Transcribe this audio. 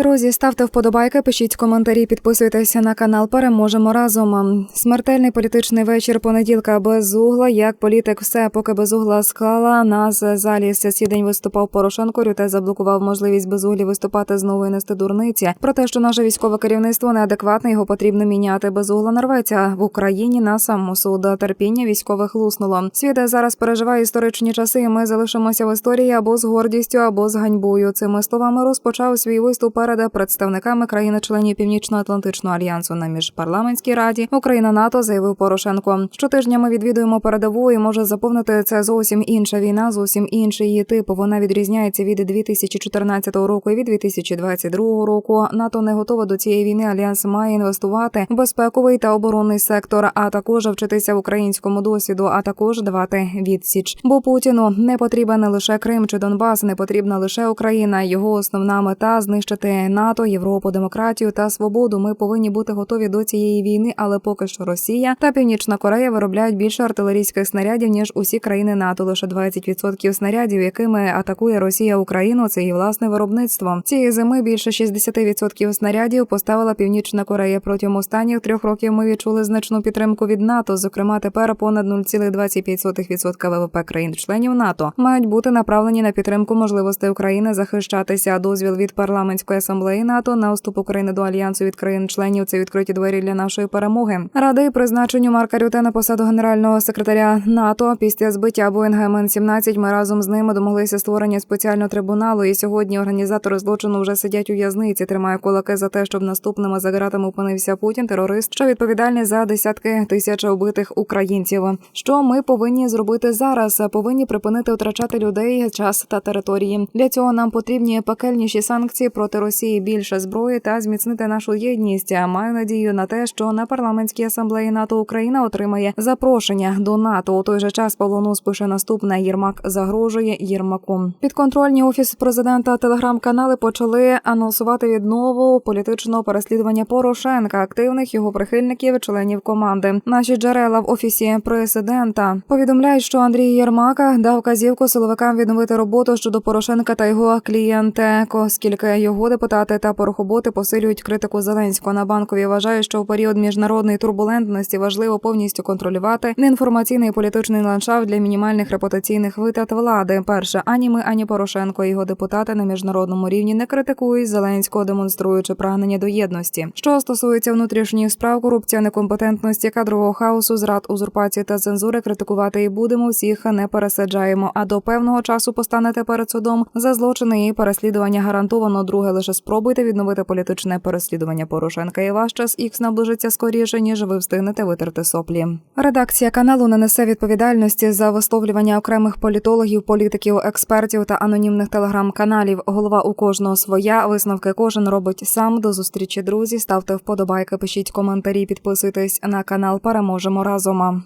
Друзі, ставте вподобайки, пишіть коментарі, підписуйтеся на канал. Переможемо разом. Смертельний політичний вечір понеділка без угла. Як політик, все поки без угла склала. На залі засідань виступав Порошенко. Рюте заблокував можливість без углі виступати знову і нести дурниці. Про те, що наше військове керівництво неадекватне, його потрібно міняти. Без угла нарветься в Україні на самосуд. Терпіння військових луснуло. Світ зараз переживає історичні часи. і Ми залишимося в історії або з гордістю, або з ганьбою. Цими словами розпочав свій виступ перед представниками країн-членів Північно-Атлантичного альянсу на міжпарламентській раді Україна НАТО заявив Порошенко. Щотижня ми відвідуємо передову і може заповнити це зовсім інша війна, зовсім інший її тип. Вона відрізняється від 2014 року і від 2022 року. НАТО не готова до цієї війни. Альянс має інвестувати в безпековий та оборонний сектор, а також вчитися українському досвіду, а також давати відсіч. Бо Путіну не потрібен не лише Крим чи Донбас, не потрібна лише Україна. Його основна мета знищити НАТО, Європу, демократію та свободу. Ми повинні бути готові до цієї війни, але поки що Росія та Північна Корея виробляють більше артилерійських снарядів ніж усі країни НАТО. Лише 20% снарядів, якими атакує Росія Україну. Це її власне виробництво. Цієї зими більше 60% снарядів поставила Північна Корея. Протягом останніх трьох років ми відчули значну підтримку від НАТО. Зокрема, тепер понад 0,25% ВВП країн-членів НАТО мають бути направлені на підтримку можливостей України захищатися. Дозвіл від парламентської асамблеї НАТО на вступ України до альянсу від країн-членів. Це відкриті двері для нашої перемоги. Ради призначенню Марка Рюте на посаду генерального секретаря НАТО після збиття Боїнга МН-17 Ми разом з ними домоглися створення спеціального трибуналу. І сьогодні організатори злочину вже сидять у в'язниці. Тримає кулаки за те, щоб наступними за ґратами опинився Путін, терорист, що відповідальний за десятки тисяч убитих українців. Що ми повинні зробити зараз? Повинні припинити втрачати людей, час та території. Для цього нам потрібні пекельніші санкції проти Росії, більше зброї та зміцнити нашу єдність. Маю надію на те, що на парламентській асамблеї НАТО Україна отримає запрошення до НАТО. У той же час Павло Нус пише наступне: Єрмак загрожує Єрмаку. Підконтрольні офіс президента телеграм-канали почали анонсувати віднову політичного переслідування Порошенка, активних його прихильників, членів команди. Наші джерела в офісі президента повідомляють, що Андрій Єрмака дав казівку силовикам відновити роботу щодо Порошенка та його клієнтек, оскільки його депутати та порохоботи посилюють критику Зеленського на банкові. Вважають, що у період міжнародної турбулентності важливо повністю контролювати неінформаційний і політичний ландшафт для мінімальних репутаційних витрат влади. Перше ані ми, ані Порошенко, його депутати на міжнародному рівні не критикують Зеленського, демонструючи прагнення до єдності. Що стосується внутрішніх справ, корупція, некомпетентності, кадрового хаосу, зрад, узурпації та цензури, критикувати і будемо всіх не пересаджаємо. А до певного часу постанете перед судом за злочини і переслідування гарантовано. Друге лише спробуйте відновити політичне переслідування Порошенка. І ваш час ікс наближиться скоріше, ніж ви встигнете витерти соплі. Редакція каналу не несе відповідальності за висловлювання окремих політологів, політиків, експертів та анонімних телеграм-каналів. Голова у кожного своя. Висновки кожен робить сам. До зустрічі, друзі. Ставте вподобайки, пишіть коментарі, підписуйтесь на канал. Переможемо разом.